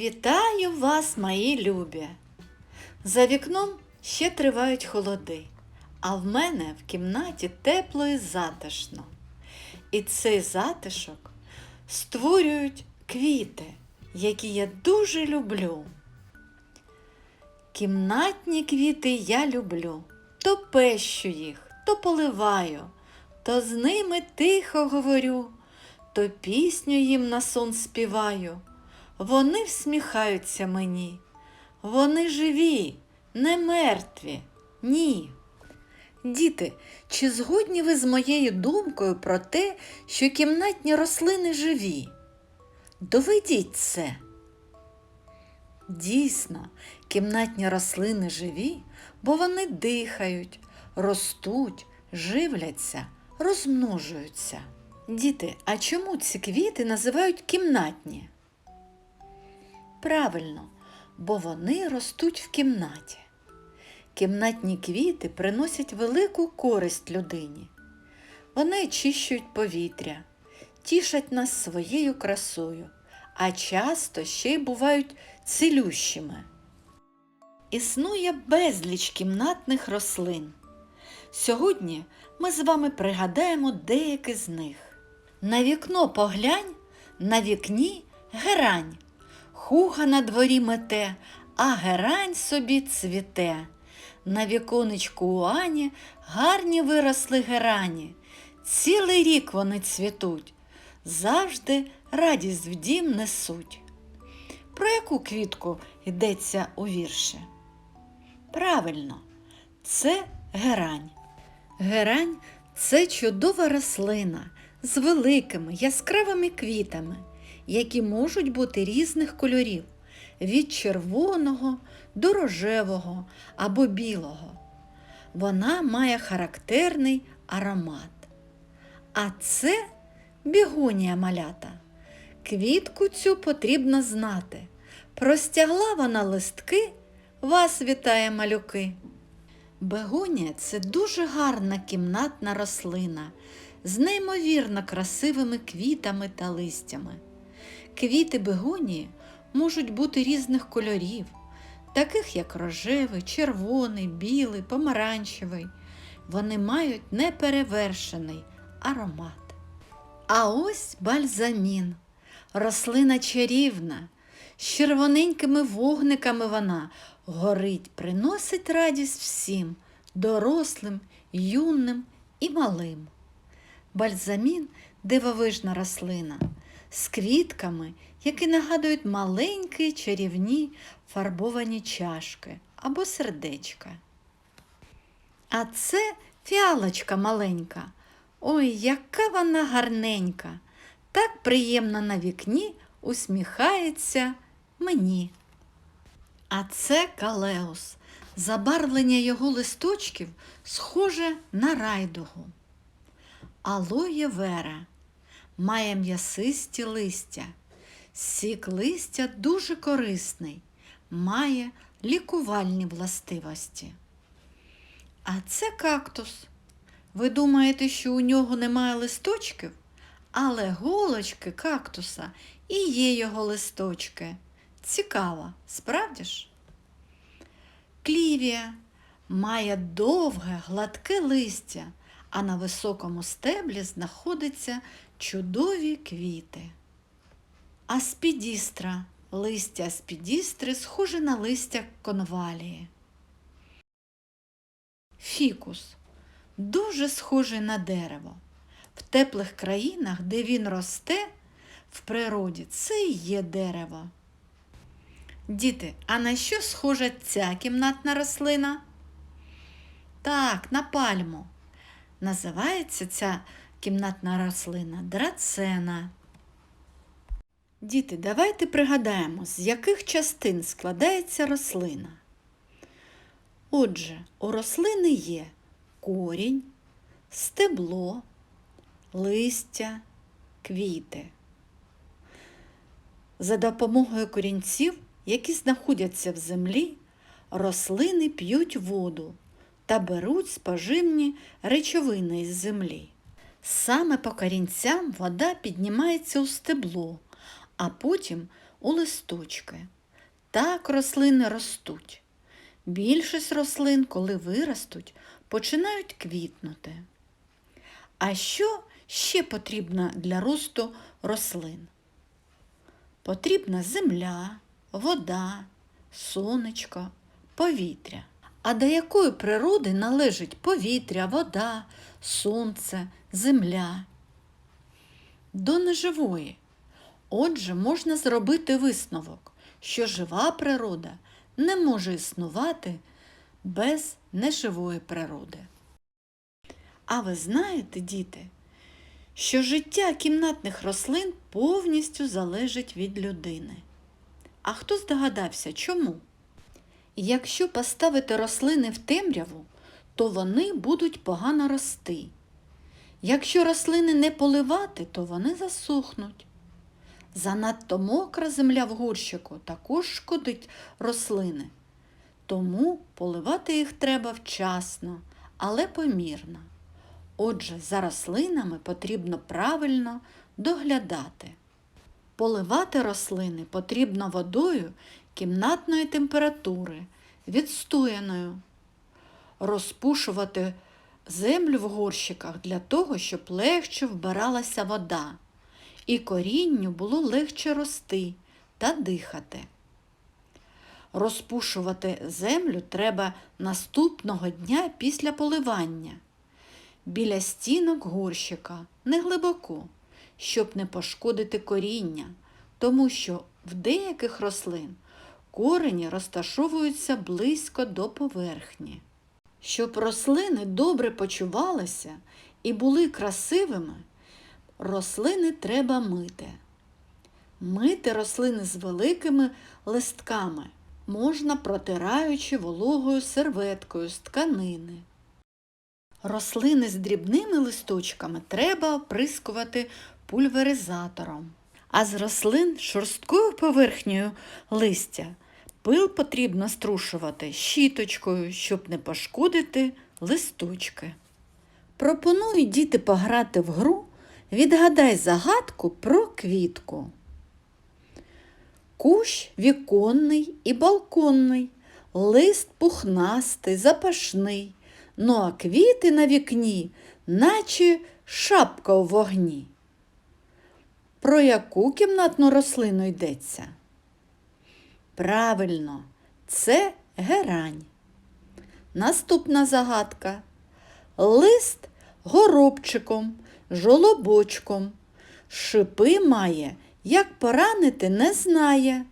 Вітаю вас, мої любі! За вікном ще тривають холоди, а в мене в кімнаті тепло і затишно. І цей затишок створюють квіти, які я дуже люблю. Кімнатні квіти я люблю, то пещу їх, то поливаю, то з ними тихо говорю, то пісню їм на сон співаю. Вони всміхаються мені. Вони живі, не мертві, ні. Діти, чи згодні ви з моєю думкою про те, що кімнатні рослини живі? Доведіть це. Дійсно, кімнатні рослини живі, бо вони дихають, ростуть, живляться, розмножуються. Діти, а чому ці квіти називають кімнатні? Правильно, бо вони ростуть в кімнаті. Кімнатні квіти приносять велику користь людині. Вони очищують повітря, тішать нас своєю красою, а часто ще й бувають цілющими. Існує безліч кімнатних рослин. Сьогодні ми з вами пригадаємо деякі з них. На вікно поглянь, на вікні герань. Хуга на дворі мете, а герань собі цвіте. На віконечку у Ані гарні виросли герані. Цілий рік вони цвітуть, завжди радість в дім несуть. Про яку квітку йдеться у вірші? Правильно, це герань. Герань це чудова рослина з великими яскравими квітами які можуть бути різних кольорів від червоного до рожевого або білого. Вона має характерний аромат. А це бігонія малята. Квітку цю потрібно знати. Простягла вона листки, вас вітає малюки. Бегонія це дуже гарна кімнатна рослина з неймовірно красивими квітами та листями. Квіти бегонії можуть бути різних кольорів, таких як рожевий, червоний, білий, помаранчевий. Вони мають неперевершений аромат. А ось бальзамін, рослина чарівна, з червоненькими вогниками вона горить, приносить радість всім, дорослим, юним і малим. Бальзамін дивовижна рослина з квітками, які нагадують маленькі чарівні фарбовані чашки або сердечка. А це фіалочка маленька. Ой, яка вона гарненька, так приємно на вікні усміхається мені. А це калеус. Забарвлення його листочків схоже на райдугу. Алоє вера має м'ясисті листя. Сік листя дуже корисний, має лікувальні властивості. А це кактус. Ви думаєте, що у нього немає листочків? Але голочки кактуса і є його листочки. Цікаво, справді ж? Клівія має довге, гладке листя, а на високому стеблі знаходяться чудові квіти. Аспідістра листя аспідістри схоже на листя конвалії. Фікус дуже схожий на дерево. В теплих країнах, де він росте в природі, це і є дерево. Діти, а на що схожа ця кімнатна рослина? Так, на пальму. Називається ця кімнатна рослина драцена. Діти, давайте пригадаємо, з яких частин складається рослина. Отже, у рослини є корінь, стебло, листя, квіти. За допомогою корінців, які знаходяться в землі, рослини п'ють воду та беруть споживні речовини із землі. Саме по корінцям вода піднімається у стебло, а потім у листочки. Так рослини ростуть. Більшість рослин, коли виростуть, починають квітнути. А що ще потрібно для росту рослин? Потрібна земля, вода, сонечко, повітря. А до якої природи належить повітря, вода, сонце, земля? До неживої. Отже, можна зробити висновок, що жива природа не може існувати без неживої природи. А ви знаєте, діти, що життя кімнатних рослин повністю залежить від людини. А хто здогадався, чому? Якщо поставити рослини в темряву, то вони будуть погано рости. Якщо рослини не поливати, то вони засохнуть. Занадто мокра земля в горщику також шкодить рослини. Тому поливати їх треба вчасно, але помірно. Отже, за рослинами потрібно правильно доглядати. Поливати рослини потрібно водою кімнатної температури, відстояною. Розпушувати землю в горщиках для того, щоб легше вбиралася вода і корінню було легше рости та дихати. Розпушувати землю треба наступного дня після поливання. Біля стінок горщика не глибоко, щоб не пошкодити коріння, тому що в деяких рослин корені розташовуються близько до поверхні. Щоб рослини добре почувалися і були красивими, рослини треба мити. Мити рослини з великими листками можна протираючи вологою серветкою з тканини. Рослини з дрібними листочками треба оприскувати пульверизатором. А з рослин шорсткою поверхнею листя пил потрібно струшувати щіточкою, щоб не пошкодити листочки. Пропоную діти пограти в гру Відгадай загадку про квітку. Кущ віконний і балконний, лист пухнастий, запашний, ну а квіти на вікні, наче шапка у вогні. Про яку кімнатну рослину йдеться? Правильно, це герань. Наступна загадка. Лист горобчиком, жолобочком. Шипи має, як поранити не знає,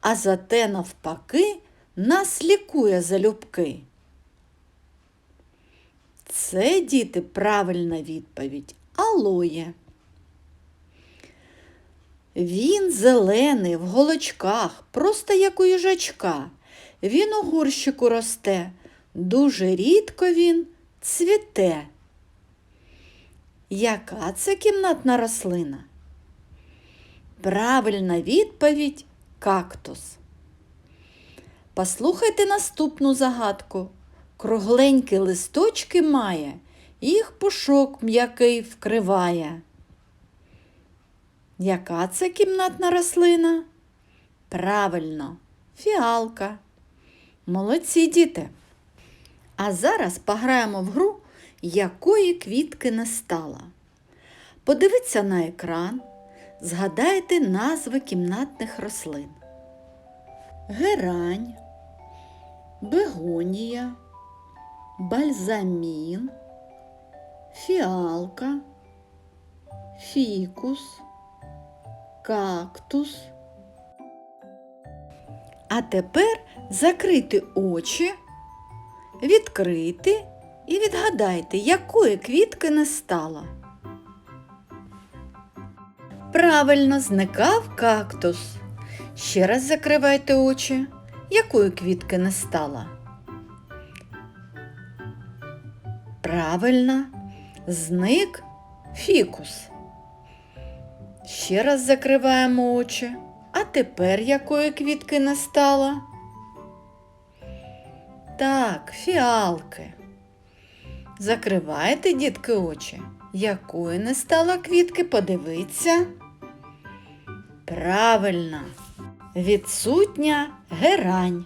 а зате навпаки нас лікує залюбки. Це, діти, правильна відповідь алоє. Він зелений в голочках, просто як у їжачка. Він у горщику росте, дуже рідко він цвіте. Яка це кімнатна рослина? Правильна відповідь кактус. Послухайте наступну загадку. Кругленькі листочки має, їх пушок м'який вкриває. Яка це кімнатна рослина? Правильно, фіалка. Молодці діти. А зараз пограємо в гру, якої квітки не стало. Подивіться на екран, згадайте назви кімнатних рослин. Герань, бегонія, бальзамін, фіалка, фікус, кактус. А тепер закрити очі, відкрити і відгадайте, якої квітки не стало. Правильно зникав кактус. Ще раз закривайте очі. Якої квітки не стало? Правильно, зник фікус. Ще раз закриваємо очі. А тепер якої квітки не стало? Так, фіалки. Закривайте, дітки, очі. Якої не стало квітки, подивіться. Правильно, Відсутня герань.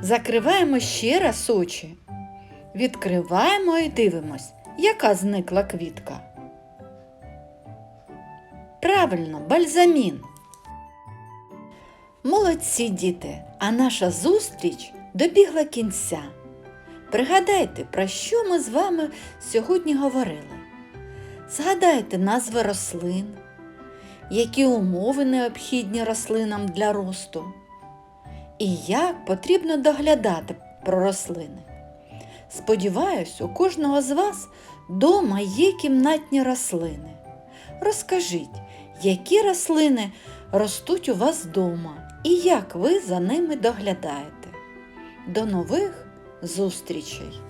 Закриваємо ще раз очі. Відкриваємо і дивимось, яка зникла квітка. Правильно, бальзамін. Молодці діти, а наша зустріч добігла кінця. Пригадайте, про що ми з вами сьогодні говорили. Згадайте назви рослин, які умови необхідні рослинам для росту, і як потрібно доглядати про рослини. Сподіваюсь, у кожного з вас дома є кімнатні рослини. Розкажіть, які рослини ростуть у вас вдома і як ви за ними доглядаєте. До нових зустрічей!